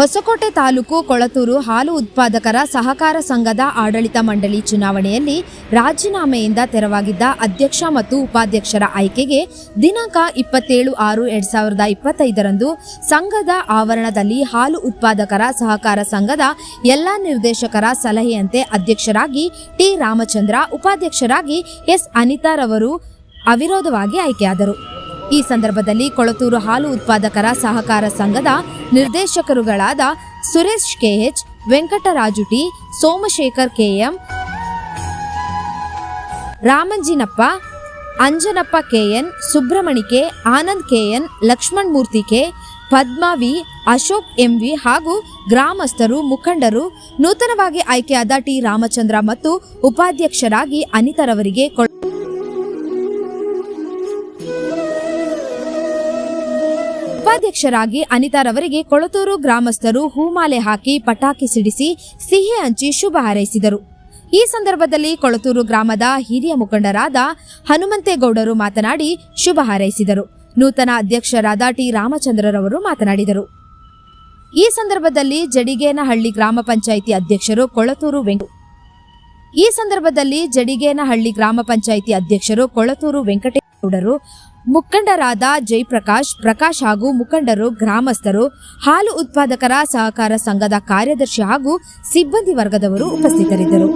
ಹೊಸಕೋಟೆ ತಾಲೂಕು ಕೊಳತೂರು ಹಾಲು ಉತ್ಪಾದಕರ ಸಹಕಾರ ಸಂಘದ ಆಡಳಿತ ಮಂಡಳಿ ಚುನಾವಣೆಯಲ್ಲಿ ರಾಜೀನಾಮೆಯಿಂದ ತೆರವಾಗಿದ್ದ ಅಧ್ಯಕ್ಷ ಮತ್ತು ಉಪಾಧ್ಯಕ್ಷರ ಆಯ್ಕೆಗೆ ದಿನಾಂಕ ಇಪ್ಪತ್ತೇಳು ಆರು ಎರಡ್ ಸಾವಿರದ ಇಪ್ಪತ್ತೈದರಂದು ಸಂಘದ ಆವರಣದಲ್ಲಿ ಹಾಲು ಉತ್ಪಾದಕರ ಸಹಕಾರ ಸಂಘದ ಎಲ್ಲಾ ನಿರ್ದೇಶಕರ ಸಲಹೆಯಂತೆ ಅಧ್ಯಕ್ಷರಾಗಿ ಟಿ ರಾಮಚಂದ್ರ, ಉಪಾಧ್ಯಕ್ಷರಾಗಿ ಎಸ್ ಅನಿತಾರವರು ಅವಿರೋಧವಾಗಿ ಆಯ್ಕೆಯಾದರು. ಈ ಸಂದರ್ಭದಲ್ಲಿ ಕೊಳತೂರು ಹಾಲು ಉತ್ಪಾದಕರ ಸಹಕಾರ ಸಂಘದ ನಿರ್ದೇಶಕರುಗಳಾದ ಸುರೇಶ್ ಕೆಎಚ್ ವೆಂಕಟರಾಜುಟಿ Somashekar KM, Ramanjinappa, Anjanappa KN ಸುಬ್ರಹ್ಮಣಿಕೆ Anand KN Lakshman Murthy K, Padma V, Ashok MV ಹಾಗೂ ಗ್ರಾಮಸ್ಥರು, ಮುಖಂಡರು, ನೂತನವಾಗಿ ಆಯ್ಕೆಯಾದ ಟಿ ರಾಮಚಂದ್ರ ಮತ್ತು ಉಪಾಧ್ಯಕ್ಷರಾಗಿ ಅನಿತರವರಿಗೆ ಕೊಳ ಉಪಾಧ್ಯಕ್ಷರಾಗಿ ಅನಿತಾರವರಿಗೆ ಕೊಳತೂರು ಗ್ರಾಮಸ್ಥರು ಹೂಮಾಲೆ ಹಾಕಿ ಪಟಾಕಿ ಸಿಡಿಸಿ ಸಿಹಿ ಹಂಚಿ ಶುಭ ಹಾರೈಸಿದರು. ಈ ಸಂದರ್ಭದಲ್ಲಿ ಕೊಳತೂರು ಗ್ರಾಮದ ಹಿರಿಯ ಮುಖಂಡರಾದ ಹನುಮಂತೇಗೌಡರು ಮಾತನಾಡಿ ಶುಭ ಹಾರೈಸಿದರು. ನೂತನ ಅಧ್ಯಕ್ಷರಾದ ಟಿ ರಾಮಚಂದ್ರರವರು ಮಾತನಾಡಿದರು. ಈ ಸಂದರ್ಭದಲ್ಲಿ ಜಡಿಗೇನಹಳ್ಳಿ ಗ್ರಾಮ ಪಂಚಾಯಿತಿ ಅಧ್ಯಕ್ಷರು ಕೊಳತೂರು ವೆಂಕ ಈ ಸಂದರ್ಭದಲ್ಲಿ ಜಡಿಗೇನಹಳ್ಳಿ ಗ್ರಾಮ ಪಂಚಾಯಿತಿ ಅಧ್ಯಕ್ಷರು ಕೊಳತೂರು ವೆಂಕಟೇಗೌಡರು ಮುಖಂಡರಾದ ಜಯಪ್ರಕಾಶ್, ಪ್ರಕಾಶ್ ಹಾಗೂ ಮುಖಂಡರು, ಗ್ರಾಮಸ್ಥರು, ಹಾಲು ಉತ್ಪಾದಕರ ಸಹಕಾರ ಸಂಘದ ಕಾರ್ಯದರ್ಶಿ ಹಾಗೂ ಸಿಬ್ಬಂದಿ ವರ್ಗದವರು ಉಪಸ್ಥಿತರಿದ್ದರು.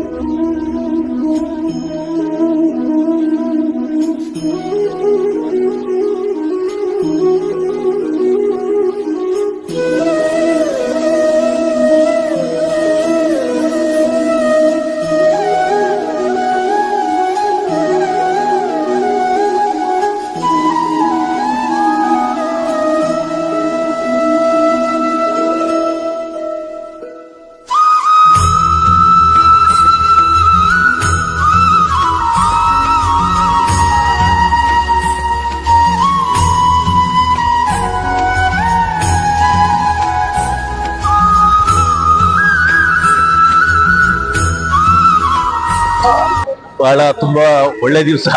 ಬಹಳ ತುಂಬಾ ಒಳ್ಳೆ ದಿವಸ.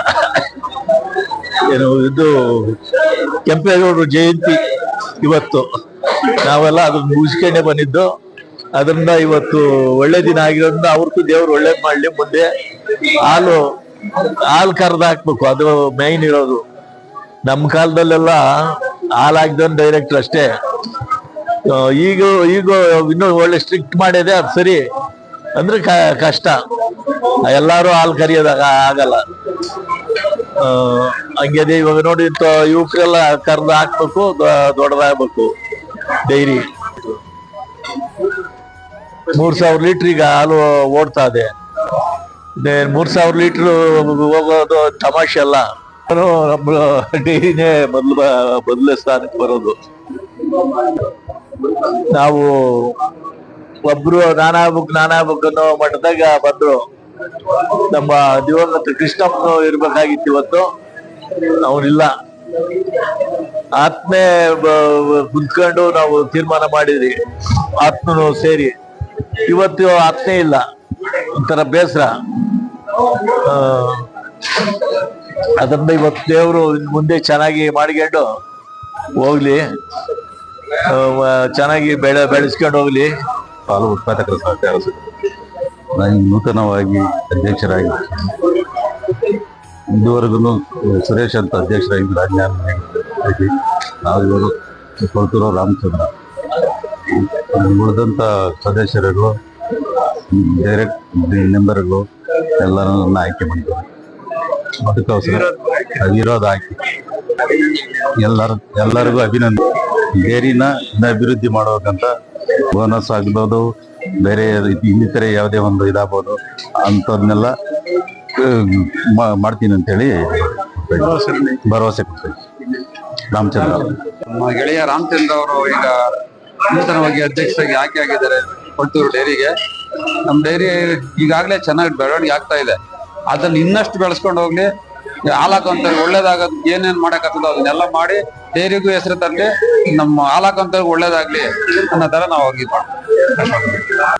ಏನು, ಇದು ಕೆಂಪೇಗೌಡರು ಜಯಂತಿ ಇವತ್ತು. ನಾವೆಲ್ಲ ಅದನ್ನ ಮುಗಿಸ್ಕೊಂಡೆ ಬಂದಿದ್ದು. ಅದರಿಂದ ಇವತ್ತು ಒಳ್ಳೆ ದಿನ ಆಗಿರೋದ್ರಿಂದ ಅವ್ರಿಗೂ ದೇವ್ರು ಒಳ್ಳೇದ್ ಮಾಡ್ಲಿ ಮುಂದೆ. ಹಾಲು ಹಾಲು ಕರ್ದು ಹಾಕ್ಬೇಕು, ಅದು ಮೈನ್ ಇರೋದು. ನಮ್ಮ ಕಾಲದಲ್ಲೆಲ್ಲ ಹಾಲು ಹಾಕ್ದವನ್ ಡೈರೆಕ್ಟ್ ಅಷ್ಟೇ. ಈಗ ಈಗ ಇನ್ನೂ ಒಳ್ಳೆ ಸ್ಟ್ರಿಕ್ಟ್ ಮಾಡಿದೆ, ಅದು ಸರಿ. ಅಂದ್ರೆ ಕಷ್ಟ. ಎಲ್ಲಾರು ಹಾಲು ಕರಿಯೋದಾಗ ಆಗಲ್ಲ. ಆ, ಹಂಗಿದೆ ಇವಾಗ ನೋಡಿ ಯುವಕರೆಲ್ಲ ಕರ್ದು ಹಾಕ್ಬೇಕು ದೊಡ್ಡದಾಗ್ಬೇಕು ಡೈರಿ. ಮೂರ್ ಸಾವಿರ ಲೀಟರ್ ಈಗ ಹಾಲು ಓಡ್ತಾ ಇದೆ. ಮೂರ್ ಸಾವಿರ ಲೀಟರ್ ಹೋಗೋದು ತಮಾಷೆ ಅಲ್ಲ. ಡೈರಿನೇ ಮೊದಲು ಬ- ಮೊದಲನೇ ಸ್ಥಾನಕ್ಕೆ ಬರೋದು. ನಾವು ಒಬ್ರು ನಾನಾಗ್ಬೇಕು ನಾನಾಗ್ಬೇಕು ಅನ್ನೋ ಮಟ್ಟದಾಗ ಬಂದ್ರು. ನಮ್ಮ ದಿವಂಗತ ಕೃಷ್ಣಪ್ಪನು ಇರ್ಬೇಕಾಗಿತ್ತು ಇವತ್ತು. ಅವನಿಲ್ಲ. ಆತ್ಮೆ ಕುತ್ಕೊಂಡು ನಾವು ತೀರ್ಮಾನ ಮಾಡಿದ್ರಿ ಆತ್ಮನು ಸೇರಿ. ಇವತ್ತು ಆತ್ಮೆ ಇಲ್ಲ. ಒಂಥರ ಬೇಸರ. ಅದರಿಂದ ಇವತ್ತು ದೇವರು ಮುಂದೆ ಚೆನ್ನಾಗಿ ಮಾಡ್ಕೊಂಡು ಹೋಗ್ಲಿ. ಚೆನ್ನಾಗಿ ಬೆಳೆ ಬೆಳೆಸ್ಕೊಂಡು ಹೋಗ್ಲಿ. ಹಾಲು ಉತ್ಪಾದಕರ ಸಂಘ. ನಾನು ನೂತನವಾಗಿ ಅಧ್ಯಕ್ಷರಾಗಿ ಇದುವರೆಗೂ ಸುರೇಶ್ ಅಂತ ಅಧ್ಯಕ್ಷರಾಗಿ ರಾಜೀನಾಮೆ. ನಾವು ಇವರು ಕೊಳ್ತಿರೋ ರಾಮಚಂದ್ರ. ಉಳಿದಂಥ ಸದಸ್ಯರುಗಳು ಡೈರೆಕ್ಟ್ ಮೆಂಬರ್ಗಳು ಎಲ್ಲರನ್ನ ಆಯ್ಕೆ ಮಾಡಿದ್ದಾರೆ. ಅದಕ್ಕೋಸ್ಕರ ಅವಿರೋಧ ಆಯ್ಕೆ. ಎಲ್ಲರ, ಎಲ್ಲರಿಗೂ ಅಭಿನಂದನೆ. ಬೇರಿನ ಅಭಿವೃದ್ಧಿ ಮಾಡೋಕ್ಕಂತ ಬೋನಸ್ ಆಗ್ಬೋದು ಬೇರೆ ರೀತಿ ಇನ್ನಿತರೆ ಯಾವುದೇ ಒಂದು ಇದಾಗ್ಬೋದು ಅಂಥದ್ನೆಲ್ಲ ಮಾಡ್ತೀನಿ ಅಂತೇಳಿ ಭರವಸೆ ಕೊಡ್ತೇನೆ. ರಾಮಚಂದ್ರ ನಮ್ಮ ಗೆಳೆಯ ರಾಮಚಂದ್ರ ಅವರು ಈಗ ನೂತನವಾಗಿ ಅಧ್ಯಕ್ಷರಾಗಿ ಆಯ್ಕೆ ಆಗಿದ್ದಾರೆ ಕೊಟ್ಟೂರು ಡೈರಿಗೆ. ನಮ್ಮ ಡೈರಿ ಈಗಾಗಲೇ ಚೆನ್ನಾಗಿ ಬೆಳವಣಿಗೆ ಆಗ್ತಾ ಇದೆ. ಅದನ್ನ ಇನ್ನಷ್ಟು ಬೆಳೆಸ್ಕೊಂಡು ಹೋಗ್ಲಿ ಹಾಲಾಕಂತ ಒಳ್ಳೇದಾಗ ಏನೇನ್ ಮಾಡಕತ್ತದೋ ಅದನ್ನೆಲ್ಲ ಮಾಡಿ ಡೈರಿಗೂ ಹೆಸರು ತರಲಿ ನಮ್ಮ ಹಾಲಾಕಂತ ಒಳ್ಳೇದಾಗ್ಲಿ ಅನ್ನೋ ತರ ನಾವು teşekkürler